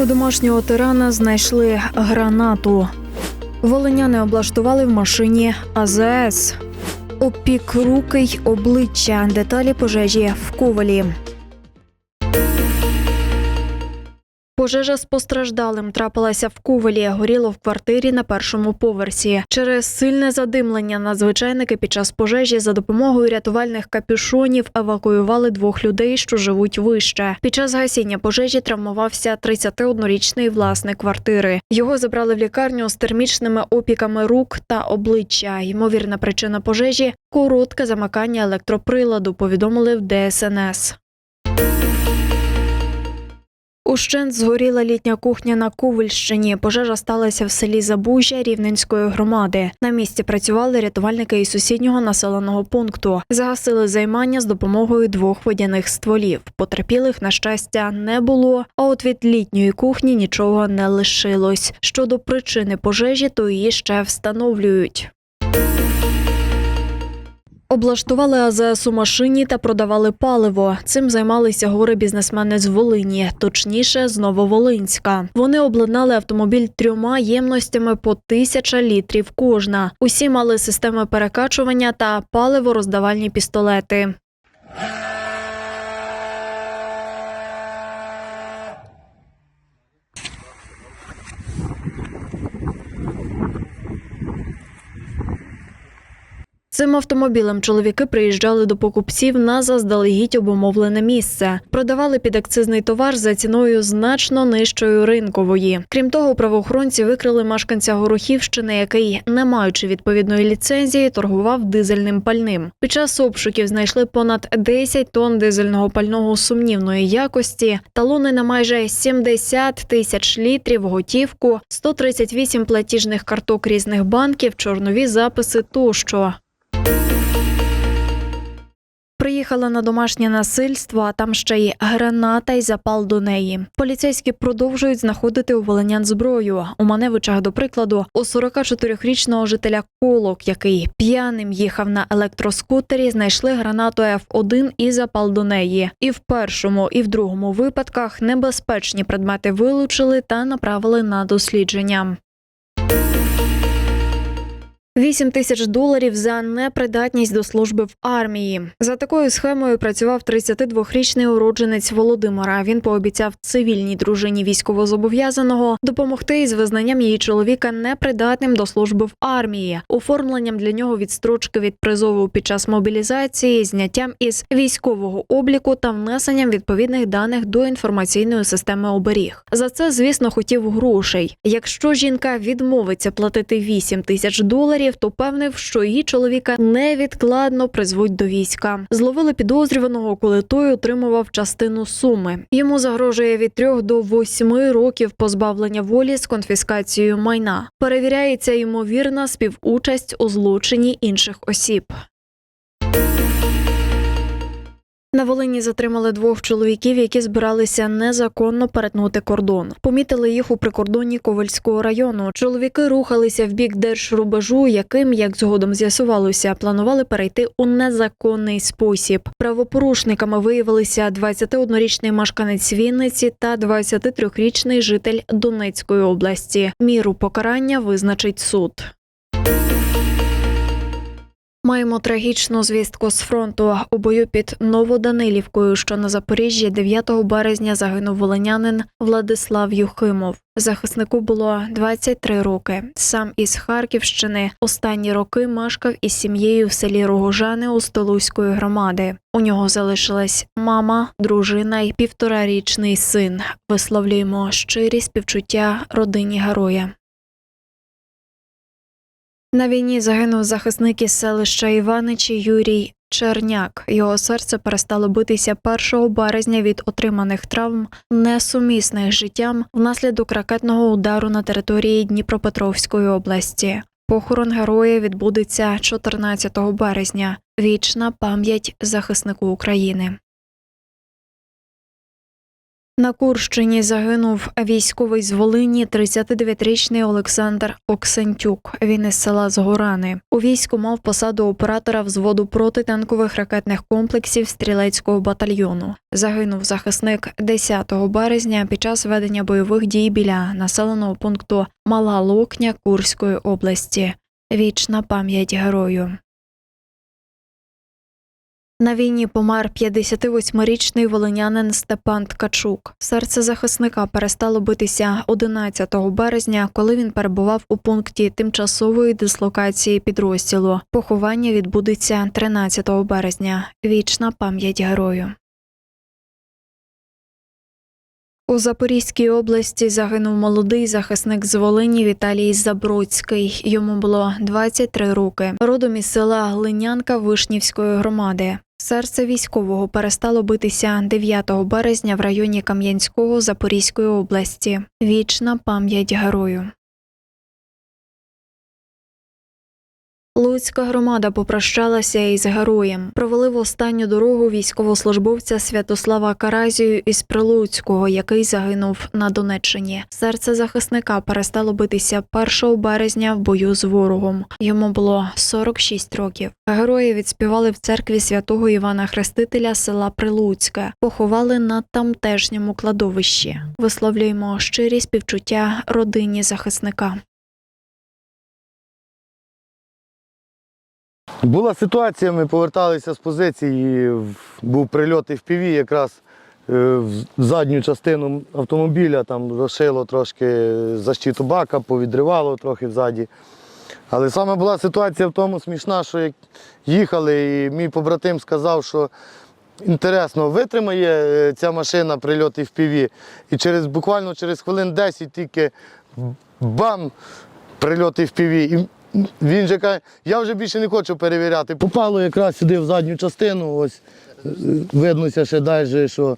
У домашнього тирана знайшли гранату. Волиняни облаштували в машині АЗС. Опік руки й обличчя. Деталі пожежі в Ковалі. Пожежа з постраждалим трапилася в Ковалі. Горіло в квартирі на першому поверсі. Через сильне задимлення надзвичайники під час пожежі за допомогою рятувальних капюшонів евакуювали двох людей, що живуть вище. Під час гасіння пожежі травмувався 31-річний власник квартири. Його забрали в лікарню з термічними опіками рук та обличчя. Ймовірна причина пожежі коротке замикання електроприладу. Повідомили в ДСНС. Ущент згоріла літня кухня на Ковальщині. Пожежа сталася в селі Забужжя Рівненської громади. На місці працювали рятувальники із сусіднього населеного пункту. Загасили займання з допомогою двох водяних стволів. Потерпілих, на щастя, не було. А от від літньої кухні нічого не лишилось. Щодо причини пожежі, то її ще встановлюють. Облаштували АЗС у машині та продавали паливо. Цим займалися гори бізнесмени з Волині, точніше з Нововолинська. Вони обладнали автомобіль трьома ємностями по тисяча літрів кожна. Усі мали системи перекачування та паливо-роздавальні пістолети. Цим автомобілем чоловіки приїжджали до покупців на заздалегідь обумовлене місце. Продавали підакцизний товар за ціною значно нижчою ринкової. Крім того, правоохоронці викрили мешканця Горохівщини, який, не маючи відповідної ліцензії, торгував дизельним пальним. Під час обшуків знайшли понад 10 тонн дизельного пального сумнівної якості, талони на майже 70 тисяч літрів, готівку, 138 платіжних карток різних банків, чорнові записи тощо. Приїхала на домашнє насильство, а там ще й граната й запал до неї. Поліцейські продовжують знаходити у волинян зброю. У Маневичах, до прикладу, у 44-річного жителя Колок, який п'яним їхав на електроскутері, знайшли гранату F1 і запал до неї. І в першому, і в другому випадках небезпечні предмети вилучили та направили на дослідження. 8 тисяч доларів за непридатність до служби в армії. За такою схемою працював 32-річний уродженець Володимира. Він пообіцяв цивільній дружині військовозобов'язаного допомогти із визнанням її чоловіка непридатним до служби в армії, оформленням для нього відстрочки від призову під час мобілізації, зняттям із військового обліку та внесенням відповідних даних до інформаційної системи оберіг. За це, звісно, хотів грошей. Якщо жінка відмовиться платити 8 тисяч доларів, то певнив, що її чоловіка невідкладно призвуть до війська. Зловили підозрюваного, коли той отримував частину суми. Йому загрожує від трьох до восьми років позбавлення волі з конфіскацією майна. Перевіряється ймовірна співучасть у злочині інших осіб. На Волині затримали двох чоловіків, які збиралися незаконно перетнути кордон. Помітили їх у прикордонні Ковальського району. Чоловіки рухалися в бік держрубежу, яким, як згодом з'ясувалося, планували перейти у незаконний спосіб. Правопорушниками виявилися 21-річний мешканець Вінниці та 23-річний житель Донецької області. Міру покарання визначить суд. Маємо трагічну звістку з фронту. У бою під Новоданилівкою, що на Запоріжжі, 9 березня загинув волинянин Владислав Юхимов. Захиснику було 23 роки. Сам із Харківщини останні роки мешкав із сім'єю в селі Рогожани у Столуської громади. У нього залишилась мама, дружина і півторарічний син. Висловлюємо щирі співчуття родині героя. На війні загинув захисник із селища Іваничі Юрій Черняк. Його серце перестало битися 1 березня від отриманих травм, несумісних з життям внаслідок ракетного удару на території Дніпропетровської області. Похорон героя відбудеться 14 березня. Вічна пам'ять захиснику України. На Курщині загинув військовий з Волині 39-річний Олександр Оксентюк. Він із села Згорани. У війську мав посаду оператора взводу протитанкових ракетних комплексів стрілецького батальйону. Загинув захисник 10 березня під час ведення бойових дій біля населеного пункту Мала Локня Курської області. Вічна пам'ять герою. На війні помер 58-річний волинянин Степан Ткачук. Серце захисника перестало битися 11 березня, коли він перебував у пункті тимчасової дислокації підрозділу. Поховання відбудеться 13 березня. Вічна пам'ять герою. У Запорізькій області загинув молодий захисник з Волині Віталій Забродський. Йому було 23 роки. Родом із села Глинянка Вишнівської громади. Серце військового перестало битися 9 березня в районі Кам'янського Запорізької області. Вічна пам'ять герою. Луцька громада попрощалася із героєм. Провели в останню дорогу військовослужбовця Святослава Каразію із Прилуцького, який загинув на Донеччині. Серце захисника перестало битися 1 березня в бою з ворогом. Йому було 46 років. Герої відспівали в церкві святого Івана Хрестителя села Прилуцьке. Поховали на тамтешньому кладовищі. Висловлюємо щирі співчуття родині захисника. Була ситуація, ми поверталися з позиції, був прильот і в піві, якраз е, в задню частину автомобіля, там розшило трошки защиту бака, повідривало трохи взаді. Але саме була ситуація в тому смішна, що як їхали, і мій побратим сказав, що інтересно, витримає е, ця машина прильот в піві. І через, буквально через хвилин 10 тільки бам! прильоти в піві. Він же каже, я вже більше не хочу перевіряти. Попало якраз сюди в задню частину, ось виднося ще далі, що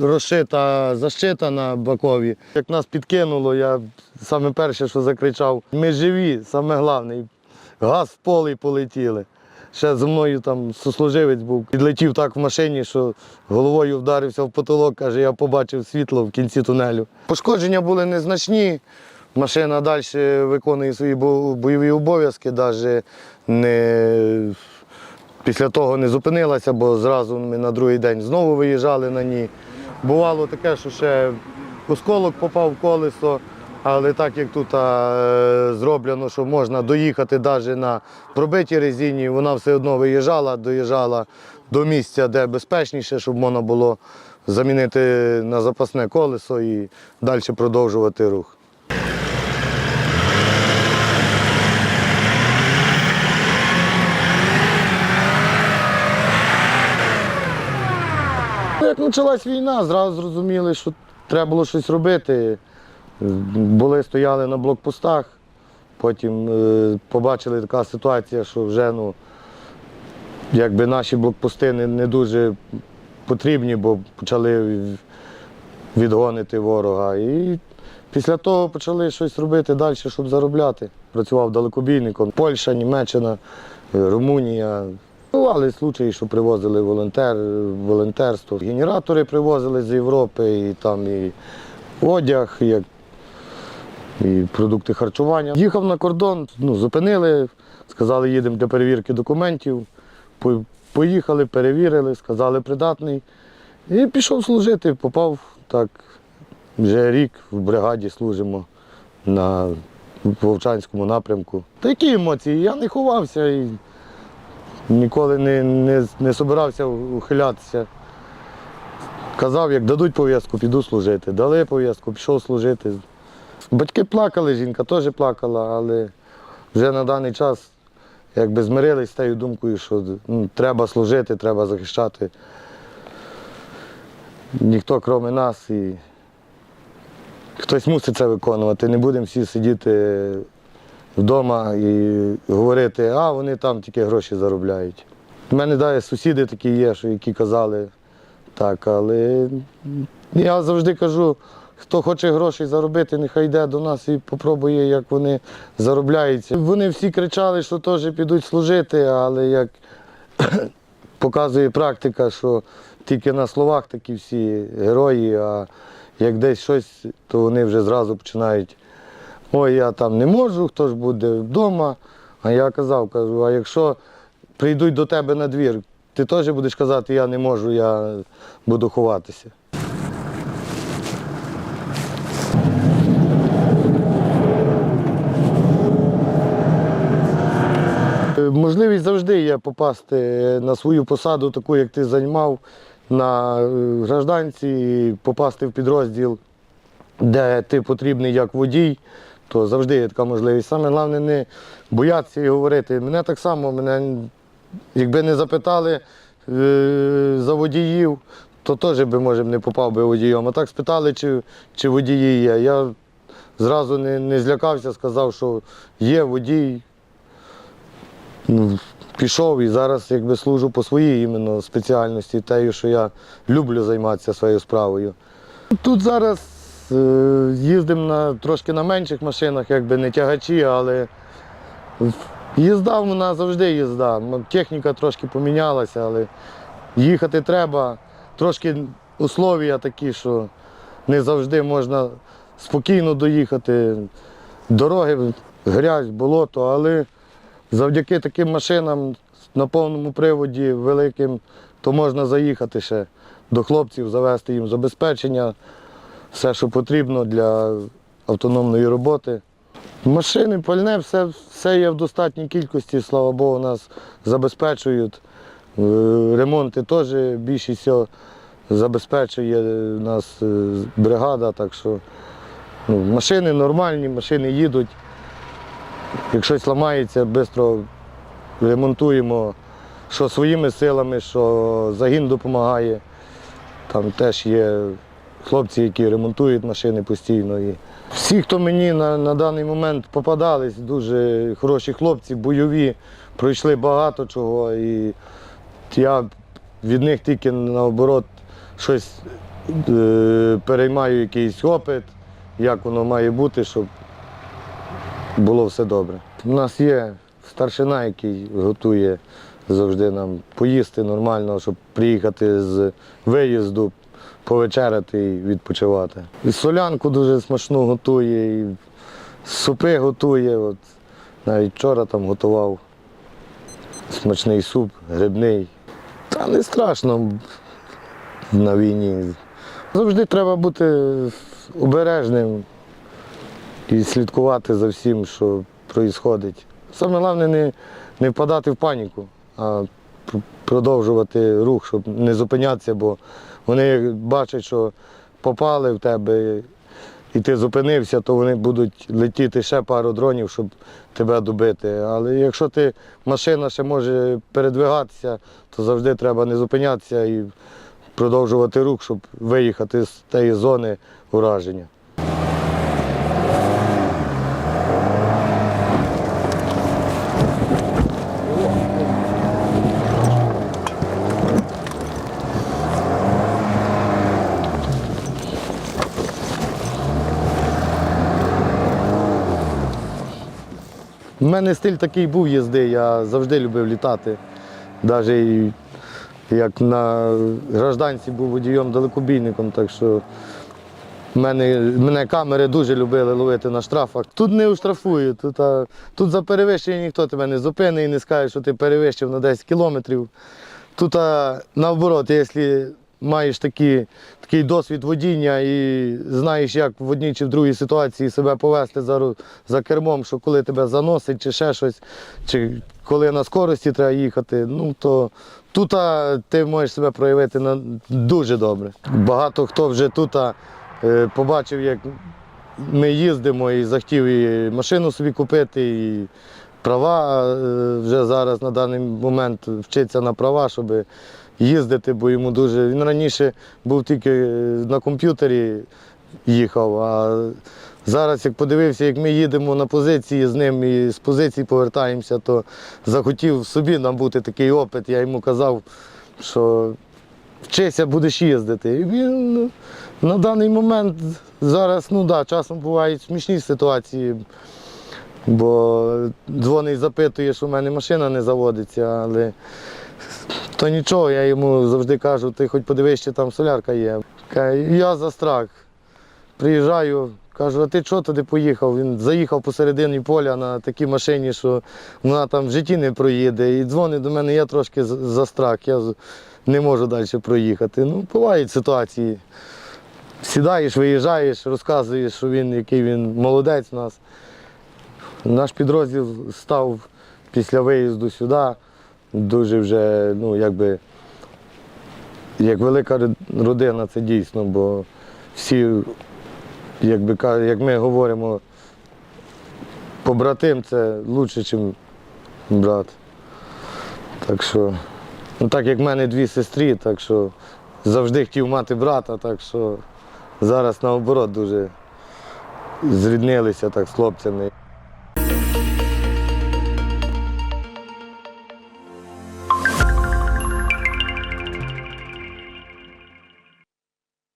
розшита защита на бокові. Як нас підкинуло, я саме перше, що закричав, ми живі, саме головне. Газ в поле полетіли. Ще зі мною там сослуживець був. Підлетів так в машині, що головою вдарився в потолок, каже, я побачив світло в кінці тунелю. Пошкодження були незначні. Машина далі виконує свої бойові обов'язки, навіть не після того не зупинилася, бо зразу ми на другий день знову виїжджали на ній. Бувало таке, що ще осколок попав в колесо, але так як тут е, зроблено, що можна доїхати навіть на пробитій резині, вона все одно виїжджала, доїжджала до місця, де безпечніше, щоб можна було замінити на запасне колесо і далі продовжувати рух. Ну, Як почалась війна, зразу зрозуміли, що треба було щось робити. Були, стояли на блокпостах, потім е, побачили така ситуація, що вже ну, якби наші блокпости не, не дуже потрібні, бо почали відгонити ворога. І після того почали щось робити далі, щоб заробляти. Працював далекобійником. Польща, Німеччина, Румунія. Бували случаї, що привозили волонтер, волонтерство. Генератори привозили з Європи, і там і одяг, як, і продукти харчування. Їхав на кордон, ну, зупинили, сказали, їдемо для перевірки документів. Поїхали, перевірили, сказали придатний. І пішов служити, попав так. Вже рік в бригаді служимо на Вовчанському напрямку. Такі емоції, я не ховався і ніколи не, не, не собирався ухилятися. Казав, як дадуть пов'язку, піду служити. Дали пов'язку, пішов служити. Батьки плакали, жінка теж плакала, але вже на даний час якби змирились з тією думкою, що ну, треба служити, треба захищати. Ніхто крім нас і хтось мусить це виконувати. Не будемо всі сидіти вдома і говорити, а вони там тільки гроші заробляють. У мене далі сусіди такі є, що які казали так, але я завжди кажу, хто хоче грошей заробити, нехай йде до нас і попробує, як вони заробляються. Вони всі кричали, що теж підуть служити, але як показує практика, що тільки на словах такі всі герої, а як десь щось, то вони вже зразу починають. Ой, я там не можу, хто ж буде вдома. А я казав, кажу, а якщо прийдуть до тебе на двір, ти теж будеш казати, я не можу, я буду ховатися. Можливість завжди є попасти на свою посаду, таку, як ти займав на е, гражданці, попасти в підрозділ, де ти потрібний як водій, то завжди є така можливість. Саме головне не боятися і говорити. Мене так само, мене, якби не запитали е, за водіїв, то теж би, може, не попав би водієм. А так спитали, чи, чи водії є. Я зразу не, не злякався, сказав, що є водій. Ну, пішов і зараз якби служу по своїй іменно спеціальності, тею, що я люблю займатися своєю справою. Тут зараз їздимо на, трошки на менших машинах, якби не тягачі, але їзда вона завжди їзда. Техніка трошки помінялася, але їхати треба. Трошки условія такі, що не завжди можна спокійно доїхати. Дороги, грязь, болото, але завдяки таким машинам на повному приводі великим, то можна заїхати ще до хлопців, завести їм забезпечення, все, що потрібно для автономної роботи. Машини, пальне, все, все є в достатній кількості, слава Богу, нас забезпечують. Е, Ремонти теж більшість всього забезпечує нас е, бригада, так що ну, машини нормальні, машини їдуть. Як щось ламається, швидко ремонтуємо, що своїми силами, що загін допомагає. Там теж є хлопці, які ремонтують машини постійно. І всі, хто мені на, на даний момент попадались, дуже хороші хлопці, бойові, пройшли багато чого. І я від них тільки наоборот щось е, переймаю якийсь опит, як воно має бути, щоб було все добре. У нас є старшина, який готує завжди нам поїсти нормально, щоб приїхати з виїзду, повечеряти і відпочивати. І солянку дуже смачну готує, і супи готує. От, навіть вчора там готував смачний суп, грибний. Та не страшно на війні. Завжди треба бути обережним і слідкувати за всім, що відбувається. Саме головне не, не впадати в паніку, а продовжувати рух, щоб не зупинятися, бо вони бачать, що попали в тебе і ти зупинився, то вони будуть летіти ще пару дронів, щоб тебе добити. Але якщо ти машина ще може передвигатися, то завжди треба не зупинятися і продовжувати рух, щоб виїхати з тієї зони ураження. У мене стиль такий був їзди, я завжди любив літати. Навіть як на гражданці був водієм далекобійником, так що мене, мене камери дуже любили ловити на штрафах. Тут не оштрафують, тут, а, тут за перевищення ніхто тебе не зупинить і не скаже, що ти перевищив на 10 кілометрів. Тут а, наоборот, якщо маєш такі, такий досвід водіння і знаєш, як в одній чи в другій ситуації себе повести за, за кермом, що коли тебе заносить чи ще щось, чи коли на скорості треба їхати, ну то тут ти можеш себе проявити на, дуже добре. Багато хто вже тут е, побачив, як ми їздимо і захотів і машину собі купити, і права е, вже зараз на даний момент вчиться на права, щоб їздити, бо йому дуже. Він раніше був тільки е, на комп'ютері їхав, а зараз, як подивився, як ми їдемо на позиції з ним і з позиції повертаємося, то захотів собі набути такий опит. Я йому казав, що вчися, будеш їздити. І він ну, на даний момент зараз, ну да, часом бувають смішні ситуації, бо дзвонить, запитує, що в мене машина не заводиться, але То нічого, я йому завжди кажу, ти хоч подивись, чи там солярка є. Я за страх. Приїжджаю, кажу, а ти чого туди поїхав? Він заїхав посередині поля на такій машині, що вона там в житті не проїде. І дзвонить до мене, я трошки за- страх, я не можу далі проїхати. Ну, бувають ситуації. Сідаєш, виїжджаєш, розказуєш, що він, який він молодець у нас. Наш підрозділ став після виїзду сюди дуже вже, ну, якби, як велика родина, це дійсно, бо всі, якби, як ми говоримо, побратим це краще, ніж брат. Так що, ну так як в мене дві сестри, так що завжди хотів мати брата, так що зараз наоборот дуже зріднилися так з хлопцями.